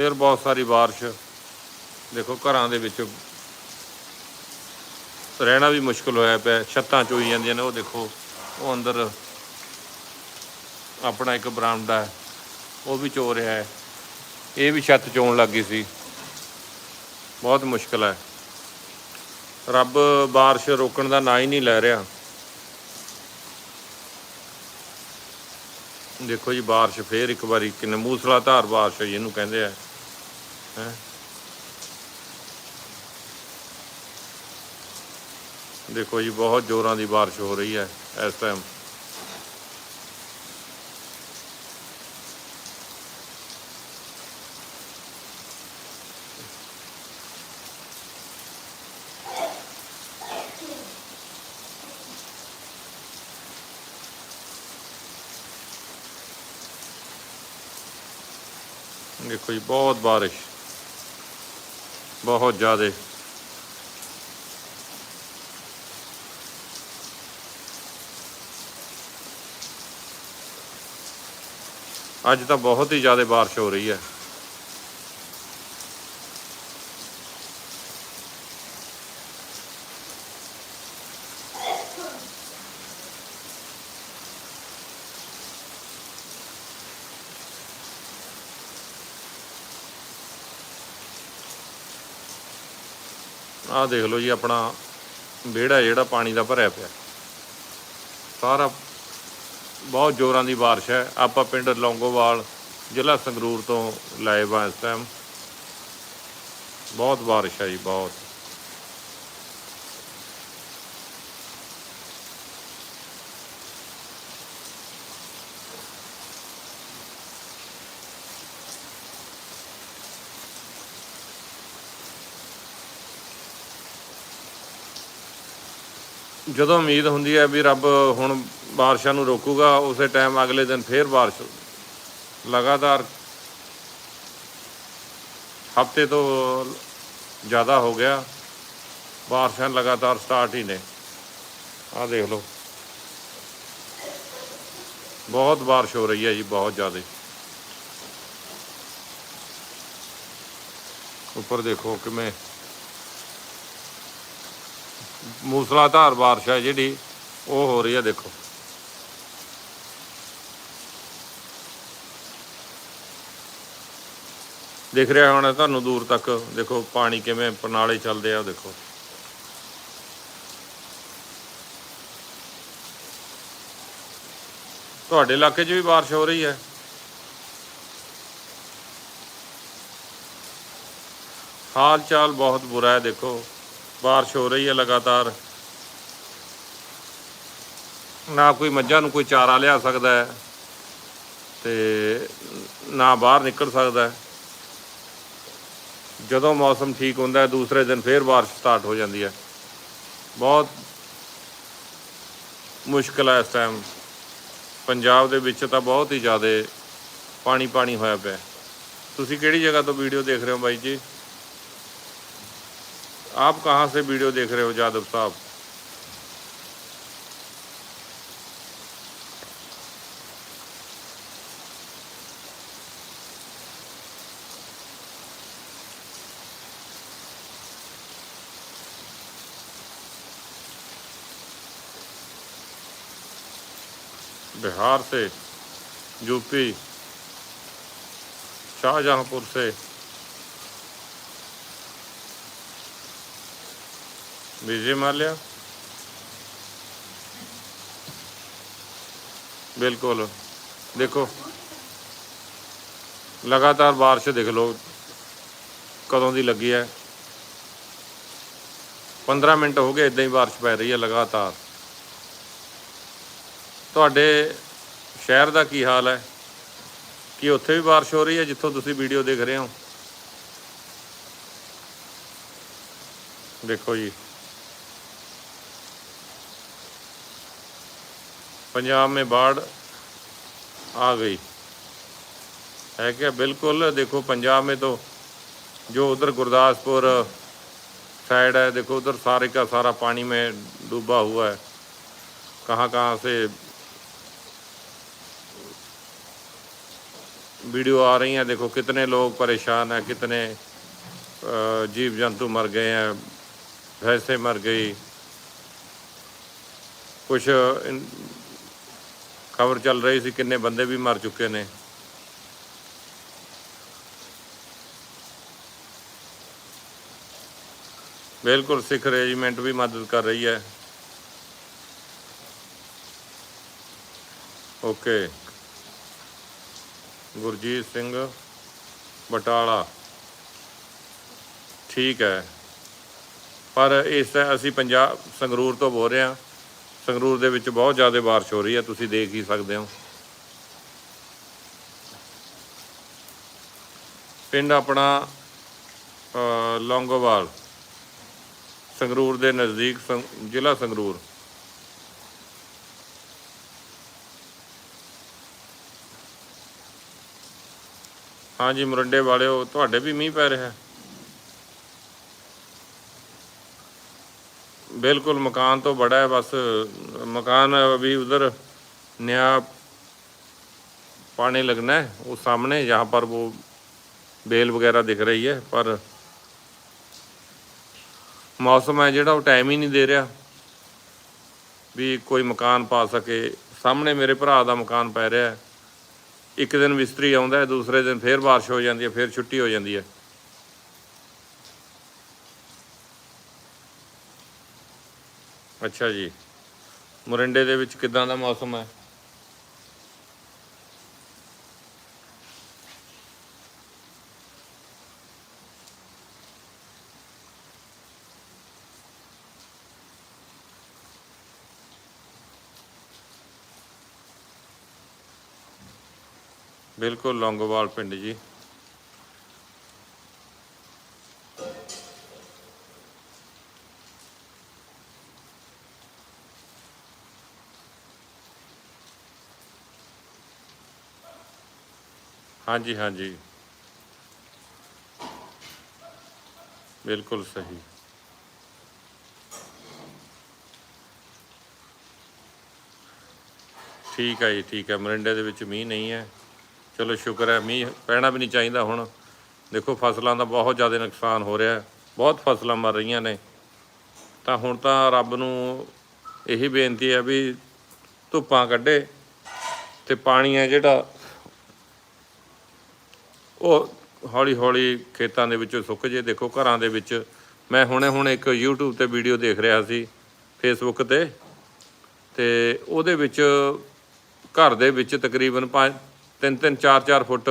ਫੇਰ ਬਹੁਤ ਸਾਰੀ ਬਾਰਿਸ਼। ਦੇਖੋ ਘਰਾਂ ਦੇ ਵਿੱਚ ਰਹਿਣਾ ਵੀ ਮੁਸ਼ਕਲ ਹੋਇਆ ਪਿਆ, ਛੱਤਾਂ ਚੋਈ ਜਾਂਦੀਆਂ ਨੇ, ਉਹ ਦੇਖੋ, ਉਹ ਅੰਦਰ ਆਪਣਾ ਇੱਕ ਬਰਾਮਦਾ ਹੈ, ਉਹ ਵੀ ਚੋ ਰਿਹਾ ਹੈ। ਇਹ ਵੀ ਛੱਤ ਚੋਣ ਲੱਗ ਗਈ ਸੀ। ਬਹੁਤ ਮੁਸ਼ਕਲ ਹੈ। ਰੱਬ ਬਾਰਿਸ਼ ਰੋਕਣ ਦਾ ਨਾਂ ਹੀ ਨਹੀਂ ਲੈ ਰਿਹਾ। ਦੇਖੋ ਜੀ, ਬਾਰਿਸ਼ ਫੇਰ ਇੱਕ ਵਾਰੀ, ਕਿੰਨੇ ਮੂਸਲਾਧਾਰ ਬਾਰਿਸ਼ ਜਿਹਨੂੰ ਕਹਿੰਦੇ ਆ। ਹੈ ਦੇਖੋ ਜੀ ਬਹੁਤ ਜ਼ੋਰਾਂ ਦੀ بارش ਹੋ ਰਹੀ ਹੈ ਇਸ ਟਾਈਮ ਦੇਖੋ ਜੀ ਬਹੁਤ ਬਾਰਿਸ਼ ਬਹੁਤ ਜ਼ਿਆਦੇ। ਅੱਜ ਤਾਂ ਬਹੁਤ ਹੀ ਜ਼ਿਆਦਾ ਬਾਰਿਸ਼ ਹੋ ਰਹੀ ਹੈ। ਆਹ ਦੇਖ ਲਓ ਜੀ, ਆਪਣਾ ਵਿਹੜਾ ਜਿਹੜਾ ਪਾਣੀ ਦਾ ਭਰਿਆ ਪਿਆ। ਸਾਰਾ ਬਹੁਤ ਜ਼ੋਰਾਂ ਦੀ ਬਾਰਿਸ਼ ਹੈ। ਆਪਾਂ ਪਿੰਡ ਲੌਂਗੋਵਾਲ ਜ਼ਿਲ੍ਹਾ ਸੰਗਰੂਰ ਤੋਂ ਲਾਈਵ ਆ ਇਸ ਟਾਈਮ ਬਹੁਤ ਬਾਰਿਸ਼ ਹੈ ਜੀ, ਬਹੁਤ। ਜਦੋਂ ਉਮੀਦ ਹੁੰਦੀ ਹੈ ਵੀ ਰੱਬ ਹੁਣ ਬਾਰਿਸ਼ਾਂ ਨੂੰ ਰੋਕੂਗਾ, ਉਸੇ ਟਾਈਮ ਅਗਲੇ ਦਿਨ ਫੇਰ ਬਾਰਿਸ਼ ਲਗਾਤਾਰ ਹਫ਼ਤੇ ਤੋਂ ਜ਼ਿਆਦਾ ਹੋ ਗਿਆ, ਬਾਰਿਸ਼ਾਂ ਲਗਾਤਾਰ ਸਟਾਰਟ ਹੀ ਨੇ। ਆਹ ਦੇਖ ਲਓ। ਬਹੁਤ ਬਾਰਿਸ਼ ਹੋ ਰਹੀ ਹੈ ਜੀ, ਬਹੁਤ ਜ਼ਿਆਦਾ। ਉੱਪਰ ਦੇਖੋ ਕਿਵੇਂ ਮੂਸਲਾਧਾਰ ਬਾਰਿਸ਼ ਹੈ ਜਿਹੜੀ, ਉਹ ਹੋ ਰਹੀ ਹੈ ਦੇਖੋ। ਦੇਖ ਰਿਹਾ ਹੋਣਾ ਤੁਹਾਨੂੰ ਦੂਰ ਤੱਕ, ਦੇਖੋ ਪਾਣੀ ਕਿਵੇਂ ਪਰਨਾਲੇ ਚੱਲਦੇ ਆ, ਉਹ ਦੇਖੋ। ਤੁਹਾਡੇ ਇਲਾਕੇ 'ਚ ਵੀ ਬਾਰਿਸ਼ ਹੋ ਰਹੀ ਹੈ। ਹਾਲ ਚਾਲ ਬਹੁਤ ਬੁਰਾ ਹੈ, ਦੇਖੋ। ਬਾਰਿਸ਼ ਹੋ ਰਹੀ ਹੈ ਲਗਾਤਾਰ ਨਾ ਕੋਈ ਮੱਝਾਂ ਨੂੰ ਕੋਈ ਚਾਰਾ ਲਿਆ ਸਕਦਾ ਹੈ ਤੇ ਨਾ ਬਾਹਰ ਨਿਕਲ ਸਕਦਾ ਹੈ ਜਦੋਂ ਮੌਸਮ ਠੀਕ ਹੁੰਦਾ ਹੈ ਦੂਸਰੇ ਦਿਨ ਫੇਰ ਬਾਰਿਸ਼ ਸਟਾਰਟ ਹੋ ਜਾਂਦੀ ਹੈ ਬਹੁਤ ਮੁਸ਼ਕਲ ਹੈ ਇਸ ਟਾਈਮ ਪੰਜਾਬ ਦੇ ਵਿੱਚ ਤਾਂ ਬਹੁਤ ਹੀ ਜ਼ਿਆਦਾ ਪਾਣੀ ਪਾਣੀ ਹੋਇਆ ਪਿਆ ਤੁਸੀਂ ਕਿਹੜੀ ਜਗ੍ਹਾ ਤੋਂ ਵੀਡੀਓ ਦੇਖ ਰਹੇ ਹੋ ਬਾਈ ਜੀ आप कहाँ से वीडियो देख रहे हो यादव साहब? बिहार से यूपी शाहजहांपुर से विजय माल्या ਬਿਲਕੁਲ ਦੇਖੋ ਲਗਾਤਾਰ ਬਾਰਿਸ਼ ਦੇਖ ਲਓ ਕਦੋਂ ਦੀ ਲੱਗੀ ਹੈ 15 ਮਿੰਟ ਹੋ ਗਏ ਇਦਾਂ ਹੀ ਬਾਰਿਸ਼ ਪੈ ਰਹੀ ਹੈ ਲਗਾਤਾਰ ਤੁਹਾਡੇ ਸ਼ਹਿਰ ਦਾ ਕੀ ਹਾਲ ਹੈ ਕੀ ਉੱਥੇ ਵੀ ਬਾਰਿਸ਼ ਹੋ ਰਹੀ ਹੈ ਜਿੱਥੋਂ ਤੁਸੀਂ ਵੀਡੀਓ ਦੇਖ ਰਹੇ ਹੋ ਦੇਖੋ ਜੀ पंजाब में बाढ़ आ गई है क्या बिल्कुल देखो पंजाब में तो जो उधर गुरदासपुर साइड है देखो उधर सारे का सारा पानी में डूबा हुआ है कहाँ कहाँ से वीडियो आ रही हैं देखो कितने लोग परेशान हैं कितने अ, जीव जंतु मर गए हैं भैंसे मर गई कुछ इन- ਖਬਰ ਚੱਲ ਰਹੀ ਸੀ ਕਿੰਨੇ ਬੰਦੇ ਵੀ ਮਰ ਚੁੱਕੇ ਨੇ। ਬਿਲਕੁਲ ਸਿੱਖ ਰੈਜੀਮੈਂਟ ਵੀ ਮਦਦ ਕਰ ਰਹੀ ਹੈ। ਓਕੇ। ਗੁਰਜੀਤ ਸਿੰਘ ਬਟਾਲਾ। ਠੀਕ ਹੈ। ਪਰ ਇਸ, ਅਸੀਂ ਪੰਜਾਬ ਸੰਗਰੂਰ ਤੋਂ ਬੋਲ ਰਹੇ ਹਾਂ। ਸੰਗਰੂਰ ਦੇ ਵਿੱਚ ਬਹੁਤ ਜ਼ਿਆਦਾ ਬਾਰਿਸ਼ ਹੋ ਰਹੀ ਹੈ, ਤੁਸੀਂ ਦੇਖ ਹੀ ਸਕਦੇ ਹੋ। ਪਿੰਡ ਆਪਣਾ ਲੌਂਗੋਵਾਲ, ਸੰਗਰੂਰ ਦੇ ਨਜ਼ਦੀਕ ਸੰ- ਜ਼ਿਲ੍ਹਾ ਸੰਗਰੂਰ। ਹਾਂਜੀ, ਮੁਰੰਡੇ ਵਾਲਿਓ, ਤੁਹਾਡੇ ਵੀ ਮੀਂਹ ਪੈ ਰਿਹਾ ਹੈ? बिल्कुल मकान तो बड़ा है बस मकान अभी उधर नया पानी लगना है वो सामने जहाँ पर वो बेल वगैरह दिख रही है पर मौसम है ਜਿਹੜਾ ਉਹ ਟਾਈਮ ਹੀ ਨਹੀਂ ਦੇ ਰਿਹਾ ਵੀ ਕੋਈ ਮਕਾਨ ਪਾ ਸਕੇ ਸਾਹਮਣੇ ਮੇਰੇ ਭਰਾ ਦਾ ਮਕਾਨ ਪੈ ਰਿਹਾ ਹੈ ਇੱਕ ਦਿਨ ਮਿਸਤਰੀ ਆਉਂਦਾ ਹੈ ਦੂਸਰੇ ਦਿਨ ਫੇਰ ਬਾਰਿਸ਼ ਹੋ ਜਾਂਦੀ ਹੈ ਫੇਰ ਛੁੱਟੀ ਹੋ ਜਾਂਦੀ ਹੈ ਅੱਛਾ ਜੀ। ਮੋਰਿੰਡੇ ਦੇ ਵਿੱਚ ਕਿਦਾਂ ਦਾ ਮੌਸਮ ਹੈ? ਬਿਲਕੁਲ ਲੌਂਗੋਵਾਲ ਪਿੰਡ ਜੀ। ਹਾਂਜੀ ਹਾਂਜੀ। ਬਿਲਕੁਲ ਸਹੀ। ਠੀਕ ਹੈ ਜੀ, ਠੀਕ ਹੈ ਮਰਿੰਡੇ ਦੇ ਵਿੱਚ ਮੀਂਹ ਨਹੀਂ ਹੈ। ਚਲੋ, ਸ਼ੁਕਰ ਹੈ, ਮੀਂਹ ਪੈਣਾ ਵੀ ਨਹੀਂ ਚਾਹੀਦਾ ਹੁਣ। ਦੇਖੋ, ਫਸਲਾਂ ਦਾ ਬਹੁਤ ਜ਼ਿਆਦਾ ਨੁਕਸਾਨ ਹੋ ਰਿਹਾ ਬਹੁਤ ਫਸਲਾਂ ਮਰ ਰਹੀਆਂ ਨੇ। ਤਾਂ ਹੁਣ ਤਾਂ ਰੱਬ ਨੂੰ ਇਹੀ ਬੇਨਤੀ ਹੈ ਵੀ ਧੁੱਪਾਂ ਕੱਢੇ ਤੇ ਪਾਣੀ ਹੈ ਜਿਹੜਾ ਉਹ ਹੌਲੀ ਹੌਲੀ ਖੇਤਾਂ ਦੇ ਵਿੱਚੋਂ ਸੁੱਕ ਜੇ, ਦੇਖੋ ਘਰਾਂ ਦੇ ਵਿੱਚ। ਮੈਂ ਹੁਣੇ ਹੁਣ ਇੱਕ YouTube ਤੇ ਵੀਡੀਓ ਦੇਖ ਰਿਹਾ ਸੀ, Facebook ਤੇ। ਤੇ ਉਹਦੇ ਵਿੱਚ ਘਰ ਦੇ ਵਿੱਚ ਤਕਰੀਬਨ 5 3 3 4 4 ਫੁੱਟ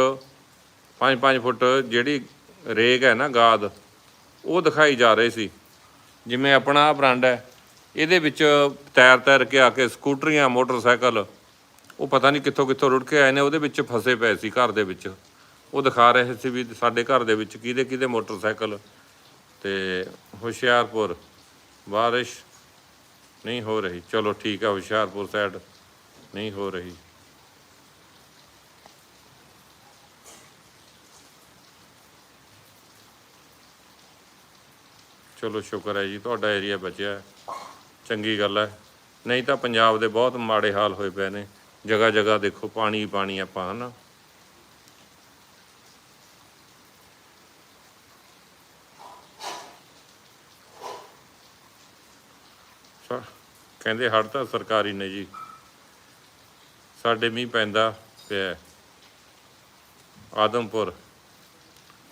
5 5 ਫੁੱਟ ਜਿਹੜੀ ਰੇਗ ਹੈ ਨਾ, ਗਾਦ, ਉਹ ਦਿਖਾਈ ਜਾ ਰਹੀ ਸੀ। ਜਿਵੇਂ ਆਪਣਾ ਆਹ ਹੈ। ਇਹਦੇ ਵਿੱਚ ਤੈਰ ਤੈਰ ਕੇ ਆ ਕੇ ਸਕੂਟਰੀਆਂ, ਮੋਟਰਸਾਈਕਲ, ਉਹ ਪਤਾ ਨਹੀਂ ਕਿੱਥੋਂ ਕਿੱਥੋਂ ਰੁੜ ਕੇ ਆਏ ਨੇ, ਉਹਦੇ ਵਿੱਚ ਫਸੇ ਪਏ ਸੀ ਘਰ ਦੇ ਵਿੱਚ। ਉਹ ਦਿਖਾ ਰਹੇ ਸੀ ਵੀ ਸਾਡੇ ਘਰ ਦੇ ਵਿੱਚ ਕਿਹਦੇ ਕਿਹਦੇ ਮੋਟਰਸਾਈਕਲ ਤੇ ਹੁਸ਼ਿਆਰਪੁਰ ਬਾਰਿਸ਼ ਨਹੀਂ ਹੋ ਰਹੀ। ਚਲੋ ਠੀਕ ਹੈ ਹੁਸ਼ਿਆਰਪੁਰ ਸਾਈਡ ਨਹੀਂ ਹੋ ਰਹੀ। ਚਲੋ ਸ਼ੁਕਰ ਹੈ ਜੀ, ਤੁਹਾਡਾ ਏਰੀਆ ਬਚਿਆ। ਚੰਗੀ ਗੱਲ ਹੈ। ਨਹੀਂ ਤਾਂ ਪੰਜਾਬ ਦੇ ਬਹੁਤ ਮਾੜੇ ਹਾਲ ਹੋਏ ਪਏ ਨੇ। ਜਗ੍ਹਾ ਜਗ੍ਹਾ ਦੇਖੋ ਪਾਣੀ ਪਾਣੀ ਆਪਾਂ ਹਨਾ। ਕਹਿੰਦੇ ਹੜ ਤਾਂ ਸਰਕਾਰੀ ਨੇ ਜੀ। ਸਾਡੇ ਮੀਂਹ ਪੈਂਦਾ ਪਿਆ ਆਦਮਪੁਰ।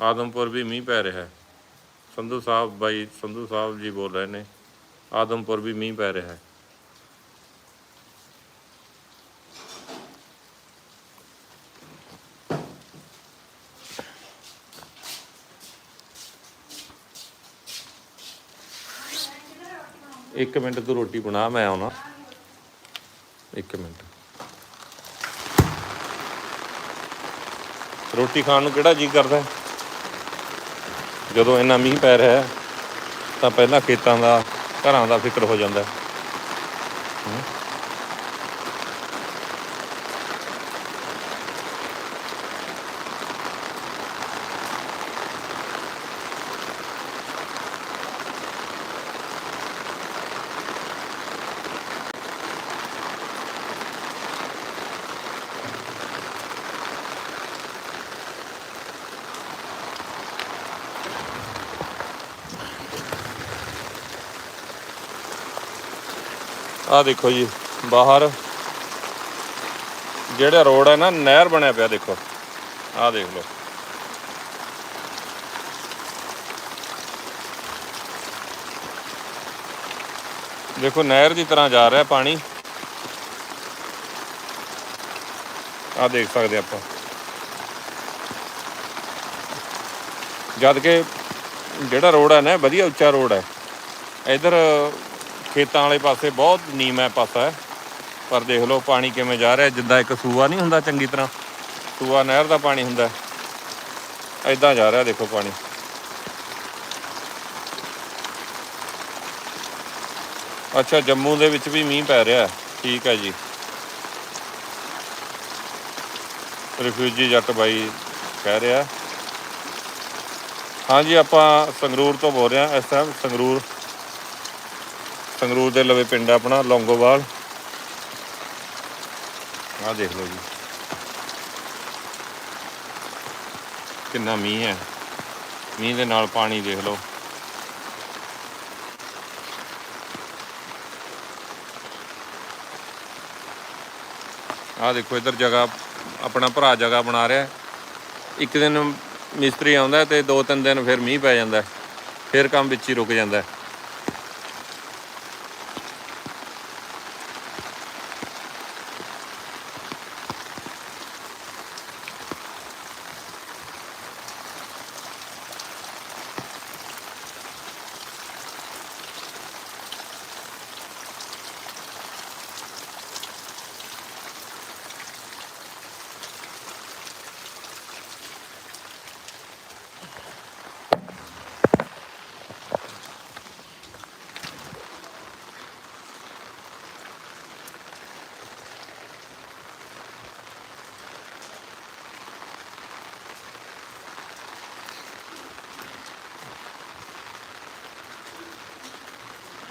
ਆਦਮਪੁਰ ਵੀ ਮੀਂਹ ਪੈ ਰਿਹਾ ਹੈ। ਸੰਧੂ ਸਾਹਿਬ ਬਾਈ, ਸੰਧੂ ਸਾਹਿਬ ਜੀ ਬੋਲ ਰਹੇ ਨੇ। ਆਦਮਪੁਰ ਵੀ ਮੀਂਹ ਪੈ ਰਿਹਾ ਹੈ। ਇੱਕ ਮਿੰਟ ਤੂੰ ਰੋਟੀ ਬਣਾ, ਮੈਂ ਆਉਣਾ। ਇੱਕ ਮਿੰਟ। ਰੋਟੀ ਖਾਣ ਨੂੰ ਕਿਹੜਾ ਜੀ ਕਰਦਾ? ਜਦੋਂ ਇੰਨਾ ਮੀਂਹ ਪੈ ਰਿਹਾ, ਤਾਂ ਪਹਿਲਾਂ ਖੇਤਾਂ ਦਾ, ਘਰਾਂ ਦਾ ਫਿਕਰ ਹੋ ਜਾਂਦਾ। ਹੈ। ਹਮ। ਆਹ ਦੇਖੋ ਜੀ, ਬਾਹਰ ਜਿਹੜਾ ਰੋਡ ਹੈ ਨਾ, ਨਹਿਰ ਬਣਿਆ ਪਿਆ ਦੇਖੋ। ਆਹ ਦੇਖ ਲਓ। ਦੇਖੋ, ਨਹਿਰ ਦੀ ਤਰ੍ਹਾਂ ਜਾ ਰਿਹਾ ਪਾਣੀ। ਆਹ ਦੇਖ ਸਕਦੇ ਆਪਾਂ। ਜਦ ਕਿ ਜਿਹੜਾ ਰੋਡ ਹੈ ਨਾ ਵਧੀਆ ਉੱਚਾ ਰੋਡ ਹੈ। ਇਧਰ ਖੇਤਾਂ ਵਾਲੇ ਪਾਸੇ ਬਹੁਤ ਨੀਵਾਂ ਪਾਸਾ ਹੈ। ਪਰ ਦੇਖ ਲਓ ਪਾਣੀ ਕਿਵੇਂ ਜਾ ਰਿਹਾ, ਜਿੱਦਾਂ ਇੱਕ ਸੂਆ ਨਹੀਂ ਹੁੰਦਾ ਚੰਗੀ ਤਰ੍ਹਾਂ। ਸੂਆ ਨਹਿਰ ਦਾ ਪਾਣੀ ਹੁੰਦਾ ਐਦਾਂ ਜਾ ਰਿਹਾ ਦੇਖੋ ਪਾਣੀ। ਅੱਛਾ, ਜੰਮੂ ਦੇ ਵਿੱਚ ਵੀ ਮੀਂਹ ਪੈ ਰਿਹਾ ਠੀਕ ਹੈ ਜੀ। ਰਿਫਿਊਜੀ ਜੱਟ ਬਾਈ ਕਹਿ ਰਿਹਾ। ਹਾਂਜੀ, ਆਪਾਂ ਸੰਗਰੂਰ ਤੋਂ ਬੋਲ ਰਹੇ ਹਾਂ। ਇਸ ਟਾਈਮ ਸੰਗਰੂਰ ਸੰਗਰੂਰ ਦੇ ਲਵੇ ਪਿੰਡ ਆਪਣਾ, ਲੌਂਗੋਵਾਲ। ਆਹ ਦੇਖ ਲਓ ਜੀ। ਕਿੰਨਾ ਮੀਂਹ ਹੈ। ਮੀਂਹ ਦੇ ਨਾਲ ਪਾਣੀ ਦੇਖ ਲਓ। ਆਹ ਦੇਖੋ, ਇੱਧਰ ਜਗ੍ਹਾ, ਆਪਣਾ ਭਰਾ ਜਗ੍ਹਾ ਬਣਾ ਰਿਹਾ। ਇੱਕ ਦਿਨ ਮਿਸਤਰੀ ਆਉਂਦਾ ਹੈ ਤੇ ਦੋ ਤਿੰਨ ਦਿਨ ਫਿਰ ਮੀਂਹ ਪੈ ਜਾਂਦਾ। ਫਿਰ ਕੰਮ ਵਿੱਚ ਹੀ ਰੁਕ ਜਾਂਦਾ।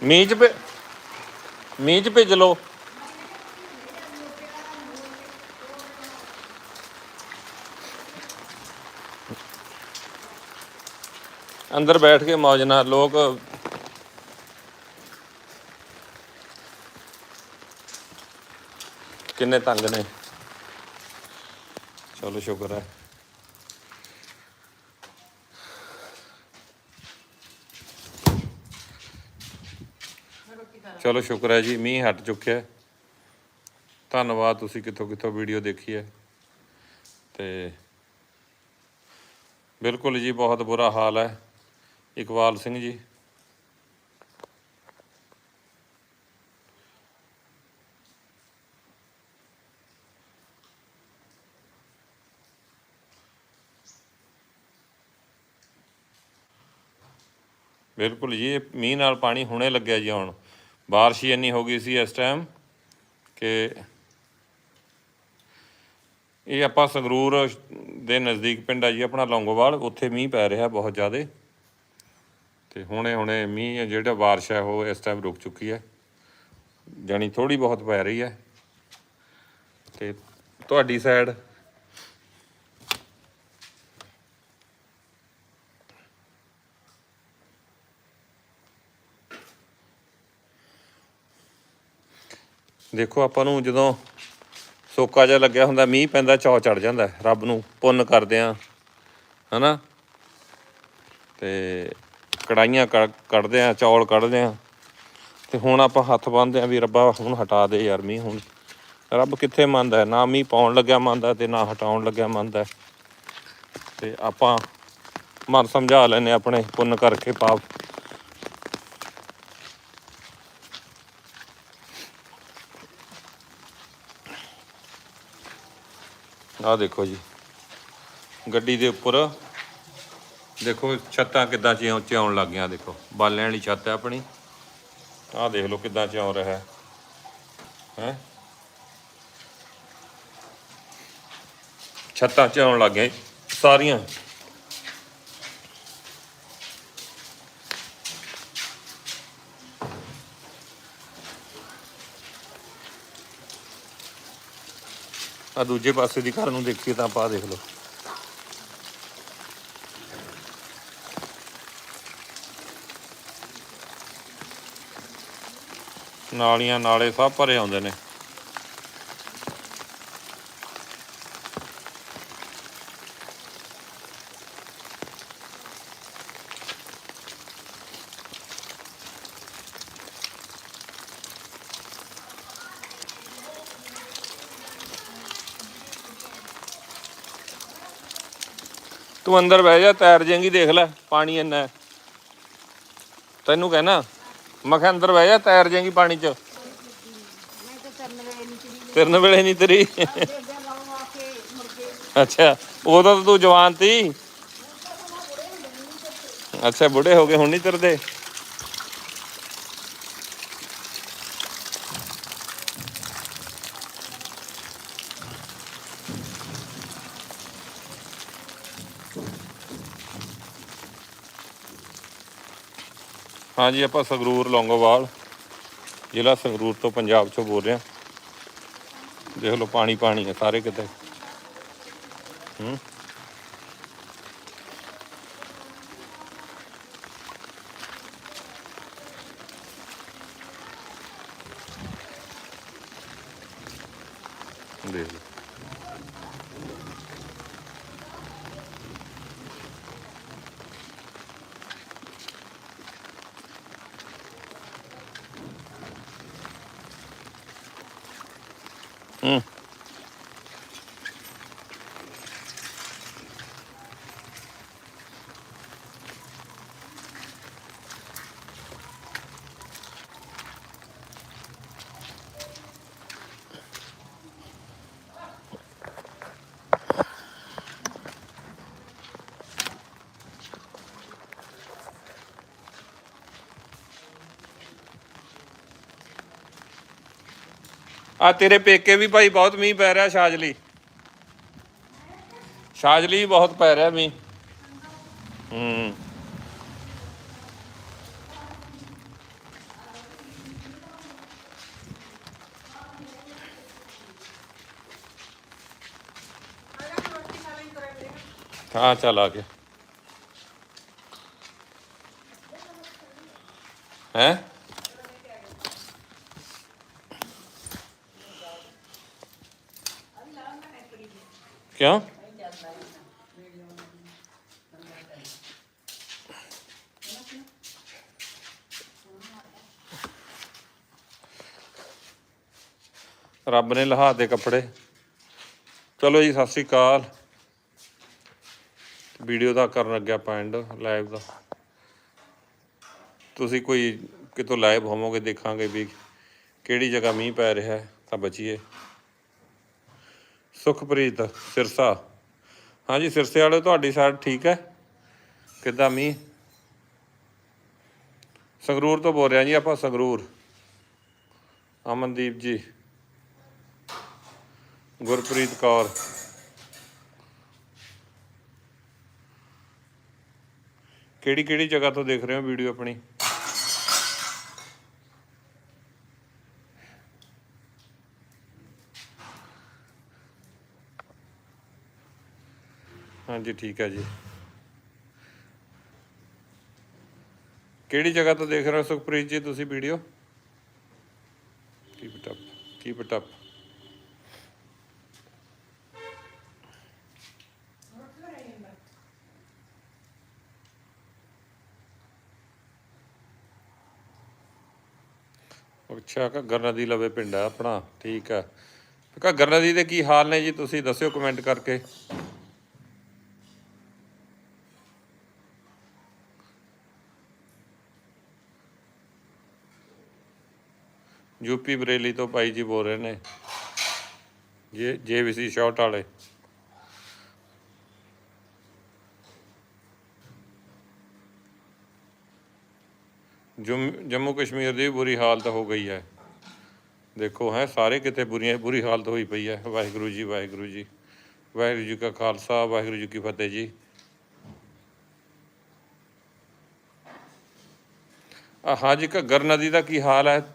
ਮੀਂਹ ਚ ਭਿ- ਮੀਂਹ ਚ ਭਿੱਜ ਲਓ। ਅੰਦਰ ਬੈਠ ਕੇ ਮौज ਨਾਲ ਲੋਕ ਕਿੰਨੇ ਤੰਗ ਨੇ। ਚਲੋ ਸ਼ੁਕਰ ਹੈ। ਚਲੋ ਸ਼ੁਕਰ ਹੈ ਜੀ, ਮੀਂਹ ਹਟ ਚੁੱਕਿਆ ਧੰਨਵਾਦ, ਤੁਸੀਂ ਕਿੱਥੋਂ ਕਿੱਥੋਂ ਵੀਡੀਓ ਦੇਖੀ ਹੈ। ਤੇ ਬਿਲਕੁਲ ਜੀ, ਬਹੁਤ ਬੁਰਾ ਹਾਲ ਹੈ। ਇਕਬਾਲ ਸਿੰਘ ਜੀ। ਬਿਲਕੁਲ ਜੀ ਇਹ ਮੀਂਹ ਨਾਲ ਪਾਣੀ ਹੁਣੇ ਲੱਗਿਆ ਜੀ ਹੁਣ। ਬਾਰਿਸ਼ ਹੀ ਇੰਨੀ ਹੋ ਗਈ ਸੀ ਇਸ ਟਾਈਮ ਕਿ ਇਹ ਆਪਾਂ ਸੰਗਰੂਰ ਦੇ ਨਜ਼ਦੀਕ ਪਿੰਡ ਆ ਜੀ, ਆਪਣਾ ਲੌਂਗੋਵਾਲ, ਉੱਥੇ ਮੀਂਹ ਪੈ ਰਿਹਾ ਬਹੁਤ ਜ਼ਿਆਦਾ। ਤੇ ਹੁਣੇ ਹੁਣੇ ਮੀਂਹ ਜਿਹੜਾ ਬਾਰਿਸ਼ ਹੈ, ਉਹ ਇਸ ਟਾਈਮ ਰੁਕ ਚੁੱਕੀ ਹੈ। ਜਾਣੀ ਥੋੜੀ ਬਹੁਤ ਪੈ ਰਹੀ ਹੈ। ਤੇ ਤੁਹਾਡੀ ਸਾਈਡ ਦੇਖੋ ਆਪਾਂ ਨੂੰ ਜਦੋਂ ਸੋਕਾ ਜਿਹਾ ਲੱਗਿਆ ਹੁੰਦਾ, ਮੀਂਹ ਪੈਂਦਾ ਚੌ ਚੜ ਜਾਂਦਾ, ਰੱਬ ਨੂੰ ਪੁੰਨ ਕਰਦੇ ਆ ਹਨਾ? ਤੇ ਕੜਾਈਆਂ ਕੱਢ- ਕੱਢਦੇ ਆ ਚੌਲ ਕੱਢਦੇ ਆ ਤੇ ਹੁਣ ਆਪਾਂ ਹੱਥ ਬੰਨ੍ਹਦੇ ਆ ਵੀ ਰੱਬਾ ਹੁਣ ਹਟਾ ਦੇ ਯਾਰ ਮੀਂਹ ਹੁਣ। ਰੱਬ ਕਿੱਥੇ ਮੰਨਦਾ ਨਾ ਮੀਂਹ ਪਾਉਣ ਲੱਗਿਆ ਮੰਨਦਾ ਤੇ ਨਾ ਹਟਾਉਣ ਲੱਗਿਆ ਮੰਨਦਾ ਹੈ। ਤੇ ਆਪਾਂ ਮਨ ਸਮਝਾ ਲੈਨੇ ਆਪਣੇ ਪੁੰਨ ਕਰਕੇ ਪਾਪ। ਆਹ ਦੇਖੋ ਜੀ। ਗੱਡੀ ਦੇ ਉੱਪਰ ਦੇਖੋ ਛੱਤਾਂ ਕਿੱਦਾਂ ਚਿਉਂ ਚਿਉਣ ਲੱਗ ਗਈਆਂ, ਦੇਖੋ। ਬਾਲਣ ਵਾਲੀ ਛੱਤ ਹੈ ਆਪਣੀ। ਆਹ ਦੇਖ ਲਓ ਕਿੱਦਾਂ ਚਿਉਂ ਰਿਹਾ ਹੈ। ਹੈ? ਛੱਤਾਂ ਚਿਉਣ ਲੱਗ ਗਈਆਂ ਸਾਰੀਆਂ। ਆ ਦੂਜੇ ਪਾਸੇ ਦੀ ਘਰ ਨੂੰ ਦੇਖੀਏ ਤਾਂ ਆਪਾਂ ਦੇਖ ਲਓ। ਨਾਲੀਆਂ, ਨਾਲੇ ਸਭ ਭਰੇ ਆਉਂਦੇ ਨੇ। ਤੂੰ ਅੰਦਰ ਬਹਿ ਜਾ, ਤੈਰ ਜਾਏਂਗੀ, ਦੇਖ ਲੈ, ਪਾਣੀ ਇੰਨਾ ਹੈ। ਤੈਨੂੰ ਕਹਿਣਾ, ਮੈਂ ਕਿਹਾ ਅੰਦਰ ਬਹਿ ਜਾ, ਤੈਰ ਜਾਏਂਗੀ ਪਾਣੀ 'ਚ। ਮੈਂ ਤਾਂ ਕਰਨ ਵੇਲੇ ਨਹੀਂ ਚੜੀ ਤਿੰਨ ਵੇਲੇ ਨਹੀਂ ਤੇਰੀ। ਅੱਗੇ ਅੱਗੇ ਲਾਉਂ ਆ ਕੇ ਮੁੜ ਅੱਛਾ, ਉਦੋਂ ਤਾਂ ਤੂੰ ਜਵਾਨ ਤੀ। ਅੱਛਾ, ਬੁੱਢੇ ਹੋ ਗਏ, ਹੁਣ ਨਹੀਂ ਤੁਰਦੇ। ਹਾਂਜੀ, ਆਪਾਂ ਸੰਗਰੂਰ, ਲੌਂਗੋਵਾਲ ਜ਼ਿਲ੍ਹਾ ਸੰਗਰੂਰ ਤੋਂ ਪੰਜਾਬ ਚੋਂ ਬੋਲ ਰਹੇ ਹਾਂ। ਦੇਖ ਲਓ ਪਾਣੀ ਪਾਣੀ ਹੈ ਸਾਰੇ ਕਿਤੇ। ਹੂੰ ਦੇਖ ਲਓ ਹੂੰ ਆ ਤੇਰੇ ਪੇਕੇ ਵੀ ਭਾਈ ਬਹੁਤ ਮੀਂਹ ਪੈ ਰਿਹਾ ਸ਼ਾਜਲੀ। ਸ਼ਾਜਲੀ ਵੀ ਬਹੁਤ ਪੈ ਰਿਹਾ ਮੀਂਹ। ਹੂੰ। ਹਾਂ, ਚੱਲ ਆ ਗਿਆ। ਹੈ? ਕਿਉਂ ਰੱਬ ਨੇ ਲਹਾ ਦੇ ਕੱਪੜੇ। ਚਲੋ ਜੀ, ਸਤਿ ਸ੍ਰੀ ਅਕਾਲ। ਵੀਡੀਓ ਦਾ ਕਰਨ ਲੱਗਿਆ ਪੈਂਡ ਲਾਈਵ ਦਾ। ਤੁਸੀਂ ਕੋਈ ਕਿਤੋਂ ਲਾਈਵ ਹੋਵੋਗੇ, ਦੇਖਾਂਗੇ ਵੀ ਕਿਹੜੀ ਜਗ੍ਹਾ ਮੀਂਹ ਪੈ ਰਿਹਾ ਤਾਂ ਬਚੀਏ। ਸੁਖਪ੍ਰੀਤ ਸਿਰਸਾ। ਹਾਂਜੀ, ਸਿਰਸੇ ਵਾਲੇ, ਤੁਹਾਡੀ ਸਾਈਡ ਠੀਕ ਹੈ? ਕਿੱਦਾਂ ਮੀਂਹ? ਸੰਗਰੂਰ ਤੋਂ ਬੋਲ ਰਿਹਾ ਜੀ ਆਪਾਂ, ਸੰਗਰੂਰ। ਅਮਨਦੀਪ ਜੀ। ਗੁਰਪ੍ਰੀਤ ਕੌਰ। ਕਿਹੜੀ ਕਿਹੜੀ ਜਗ੍ਹਾ ਤੋਂ ਦੇਖ ਰਹੇ ਹੋ ਵੀਡੀਓ ਆਪਣੀ? ਹਾਂਜੀ, ਠੀਕ ਹੈ ਜੀ। ਕਿਹੜੀ ਜਗ੍ਹਾ ਤੋਂ ਦੇਖ ਰਹੇ ਹੋ ਸੁਖਪ੍ਰੀਤ ਜੀ ਤੁਸੀਂ video? Keep it up keep it up ਅੱਛਾ ਘੱਗਰ ਨਦੀ ਲਵੇ ਪਿੰਡ ਆ ਆਪਣਾ, ਠੀਕ ਆ ਘੱਗਰ ਨਦੀ ਦੇ ਕੀ ਹਾਲ ਨੇ ਜੀ, ਤੁਸੀਂ ਦੱਸਿਓ ਕਮੈਂਟ ਕਰਕੇ। ਯੂਪੀ ਬਰੇਲੀ ਤੋਂ ਭਾਈ ਜੀ ਬੋਲ ਰਹੇ ਨੇ। ਜੇ ਜੇਵੀਸੀ ਸ਼ਾਟ ਵਾਲੇ। ਜੰਮ- ਜੰਮੂ ਕਸ਼ਮੀਰ ਦੀ ਬੁਰੀ ਹਾਲਤ ਹੋ ਗਈ ਹੈ। ਦੇਖੋ ਹੈ, ਸਾਰੇ ਕਿਤੇ ਬੁਰੀਆਂ, ਬੁਰੀ ਹਾਲਤ ਹੋਈ ਪਈ ਹੈ। ਵਾਹਿਗੁਰੂ ਜੀ ਵਾਹਿਗੁਰੂ ਜੀ। ਵਾਹਿਗੁਰੂ ਜੀ ਕਾ ਖਾਲਸਾ, ਵਾਹਿਗੁਰੂ ਜੀ ਕੀ ਫਤਿਹ ਜੀ। ਆ ਹਾਂਜੀ ਘੱਗਰ ਨਦੀ ਦਾ ਕੀ ਹਾਲ ਹੈ?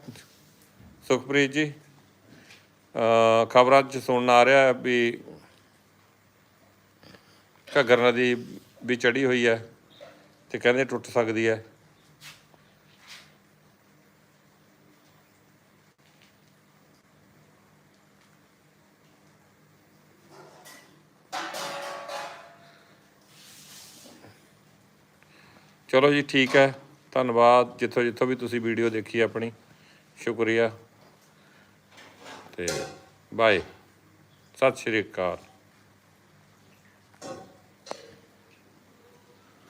ਸੁਖਪ੍ਰੀਤ ਜੀ ਖਬਰਾਂ 'ਚ ਸੁਣਨ ਆ ਰਿਹਾ ਵੀ ਘੱਗਰ ਨਦੀ ਵੀ ਚੜੀ ਹੋਈ ਹੈ ਤੇ ਕਹਿੰਦੇ ਟੁੱਟ ਸਕਦੀ ਹੈ। ਚਲੋ ਜੀ ਠੀਕ ਹੈ, ਧੰਨਵਾਦ ਜਿੱਥੋਂ ਜਿੱਥੋਂ ਵੀ ਤੁਸੀਂ ਵੀਡੀਓ ਦੇਖੀ ਆਪਣੀ, ਸ਼ੁਕਰੀਆ। ਤੇ ਬਾਏ ਸਤਿ ਸ਼੍ਰੀ ਅਕਾਲ